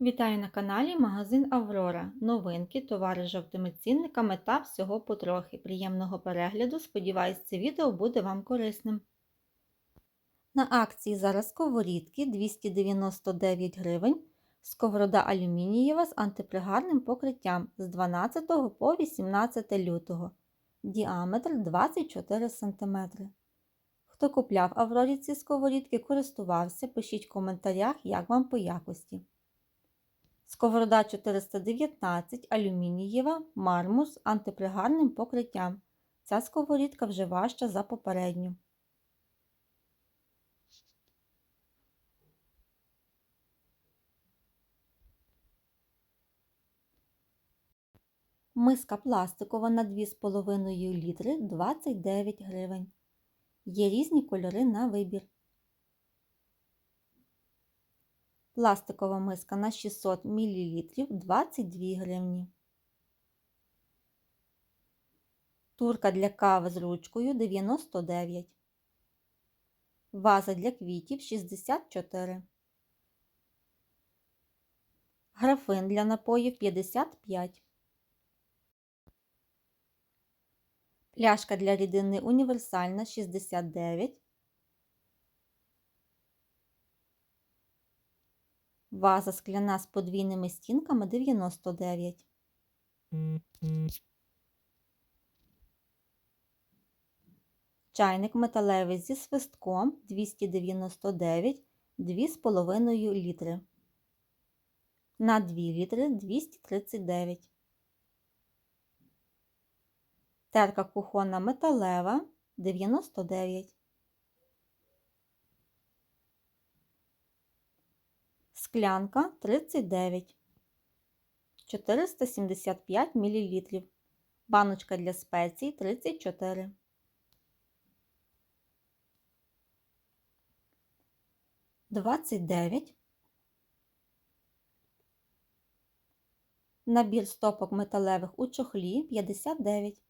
Вітаю на каналі Магазин Аврора. Новинки, товари з жовтими цінниками та всього потрохи. Приємного перегляду. Сподіваюсь, це відео буде вам корисним. На акції зараз сковорідки 299 гривень. Сковорода алюмінієва з антипригарним покриттям з 12 по 18 лютого. Діаметр 24 см. Хто купляв Аврорі ці сковорідки, користувався, пишіть в коментарях, як вам по якості. Сковорода 419 алюмінієва, мармур з антипригарним покриттям. Ця сковорідка вже важча за попередню. Миска пластикова на 2,5 літри 29 гривень. Є різні кольори на вибір. Пластикова миска на 600 мл 22 гривні. Турка для кави з ручкою 99. Ваза для квітів 64. Графин для напоїв 55. Пляшка для рідини універсальна 69. Ваза скляна з подвійними стінками 99. Чайник металевий зі свистком 299 2,5 літри. На 2 літри 239. Терка кухонна металева 99. Склянка 39. 475 мл. Баночка для спецій 34. Двадцять дев'ять. Набір стопок металевих у чохлі 59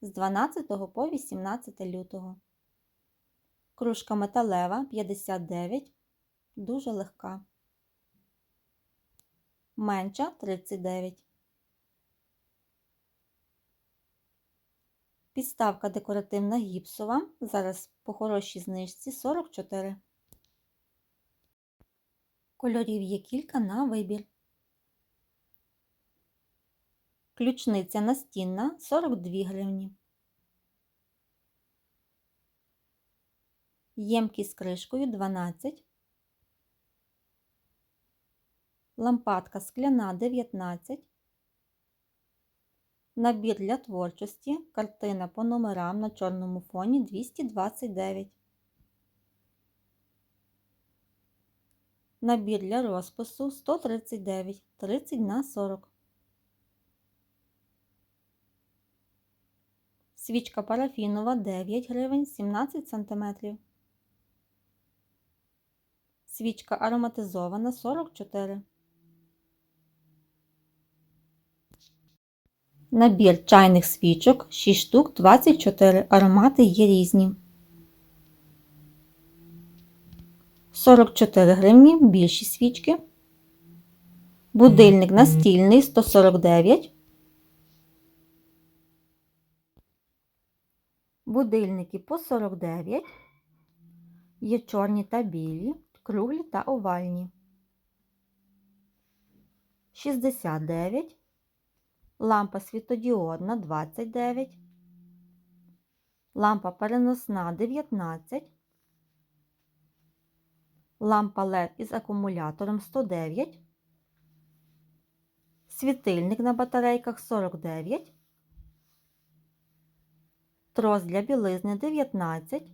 з 12 по 18 лютого. Кружка металева 59, дуже легка. Менша 39. Підставка декоративна гіпсова. Зараз по хорошій знижці 44. Кольорів є кілька на вибір. Ключниця настінна 42 гривні. Ємкість з кришкою 12. Лампадка скляна 19. Набір для творчості. Картина по номерам на чорному фоні 229. Набір для розпису 139 30 на 40. Свічка парафінова 9 гривень 17 см. Свічка ароматизована 44. Набір чайних свічок 6 штук 24. Аромати є різні. 44 гривні більші свічки. Будильник настільний 149. Будильники по 49. Є чорні та білі, круглі та овальні. 69. Лампа світодіодна 29. Лампа переносна 19. Лампа LED із акумулятором 109. Світильник на батарейках 49. Трос для білизни 19.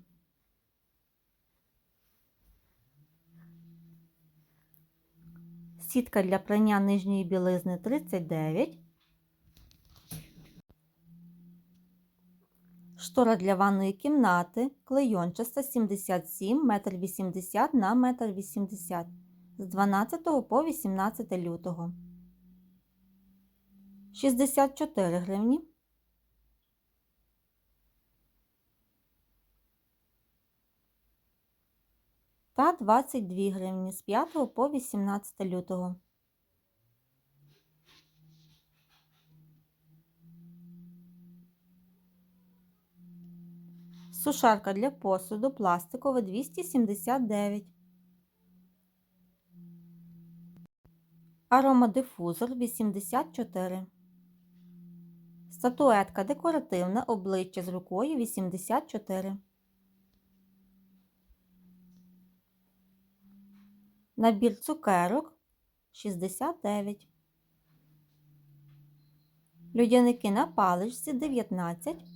Сітка для прання нижньої білизни 39. Штора для ванної кімнати клейончаста 77 метр 80 на метр 80 з 12 по 18 лютого. 64 гривні. Та 22 гривні з 5 по 18 лютого. Сушарка для посуду пластикова 279. Аромадифузор 84. Статуетка декоративна обличчя з рукою 84. Набір цукерок 69. Людяники на паличці 19.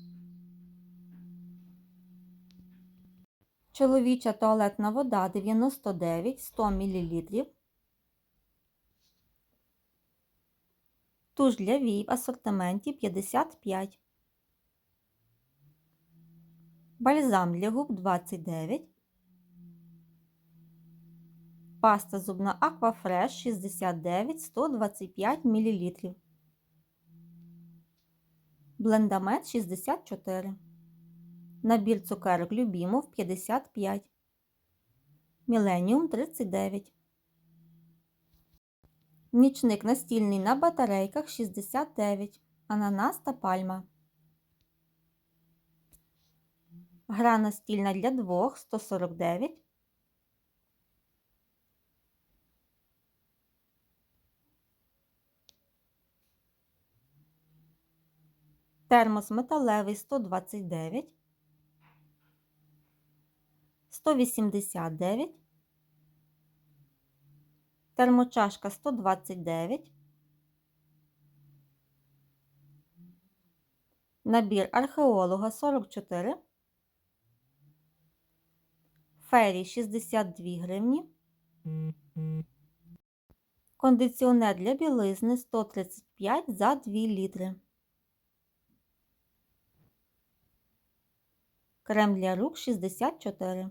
Чоловіча туалетна вода 99 100 мл. Туш для вій в асортименті 55. Бальзам для губ 29. Паста зубна Аквафреш 69 125 мл. Блендамет 64. Набір цукерок Любімов 55. Міленіум 39. Нічник настільний на батарейках 69. Ананас та пальма. Гра настільна для двох 149. Термос металевий 129. 189. Термочашка 129. Набір археолога 44. Фері 62 гривні. Кондиціонер для білизни 135 за 2 літри. Крем для рук 64.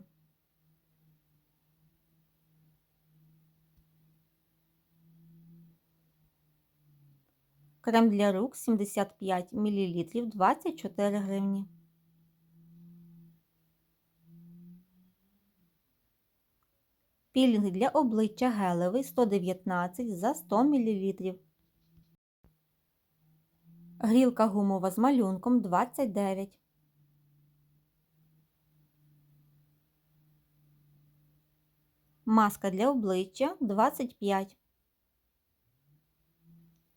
Крем для рук 75 мл 24 гривні. Пілінг для обличчя гелевий 119 за 100 мл. Грілка гумова з малюнком 29. Маска для обличчя 25.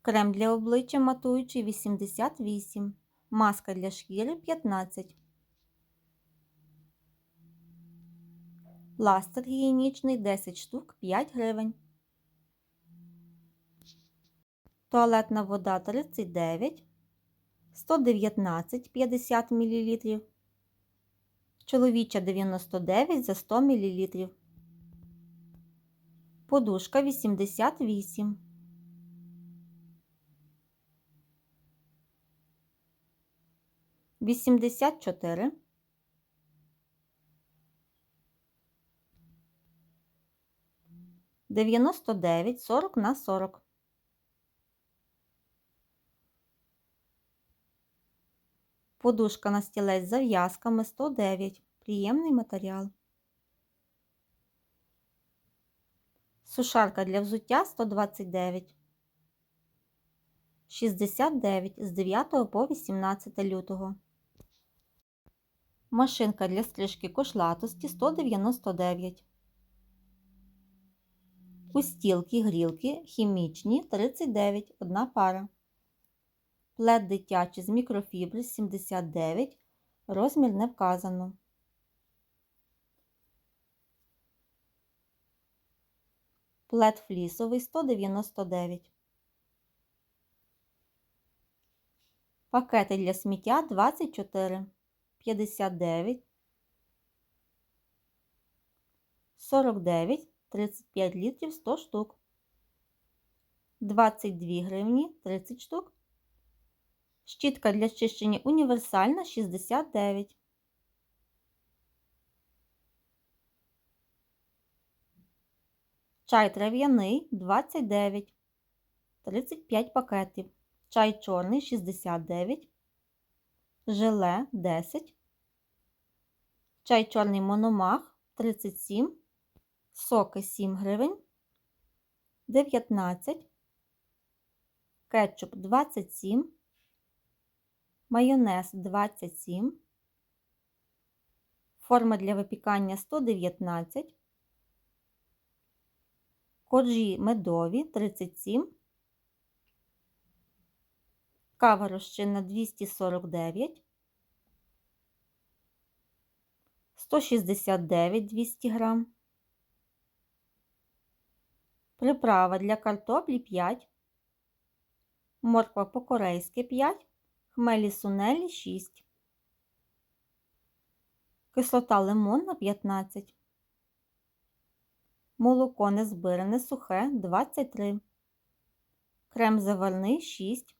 Крем для обличчя матуючий 88. Маска для шкіри 15. Пластир гігієнічний 10 штук 5 гривень. Туалетна вода 39. 119 50 мл. Чоловіча 99 за 100 мл. Подушка 88. Вісімдесят чотири. Дев'яносто дев'ять сорок на сорок. Подушка на стілець з зав'язками 109. Приємний матеріал. Сушарка для взуття 129. 69 з 9 по 18 лютого. Машинка для стрижки кошлатості 199. Устілки, грілки, хімічні 39 одна пара. Плед дитячий з мікрофібри 79. Розмір не вказано. Плед флісовий 199. Пакети для сміття 24, 59, 49, 35 літрів 100 штук, 22 гривні 30 штук. Щітка для чищення універсальна 69. Чай трав'яний 29, 35 пакетів. Чай чорний 69, желе 10, чай чорний мономах 37, соки 7 гривень, 19, кетчуп 27, майонез 27, форма для випікання 119, коржі медові 37, кава розчинна 249, 169 200 грам, приправа для картоплі 5, морква по-корейськи 5, хмелі сунелі 6, кислота лимонна 15, молоко незбиране сухе 23, крем заварний 6,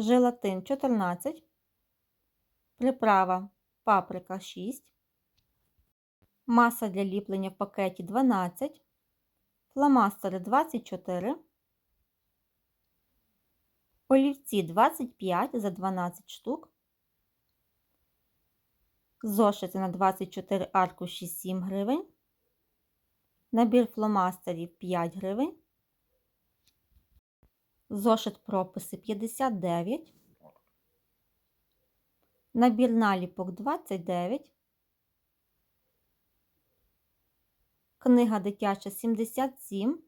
желатин 14, приправа паприка 6, маса для ліплення в пакеті 12, фломастери 24, олівці 25 за 12 штук, зошити на 24 аркуші 7 гривень, набір фломастерів 5 гривень, зошит прописи 59, набір наліпок 29, книга дитяча 77,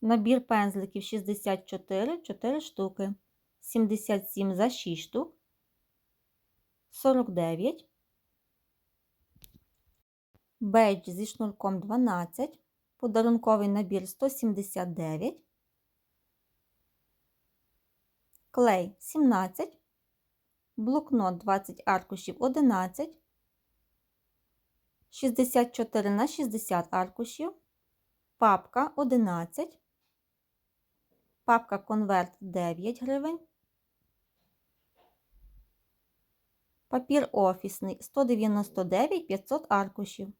набір пензликів 64 4 штуки, 77 за 6 штук, 49, бейдж зі шнурком 12, подарунковий набір 179, клей 17, блокнот 20 аркушів 11, 64 на 60 аркушів, папка 11, папка конверт 9 гривень, папір офісний 199 500 аркушів.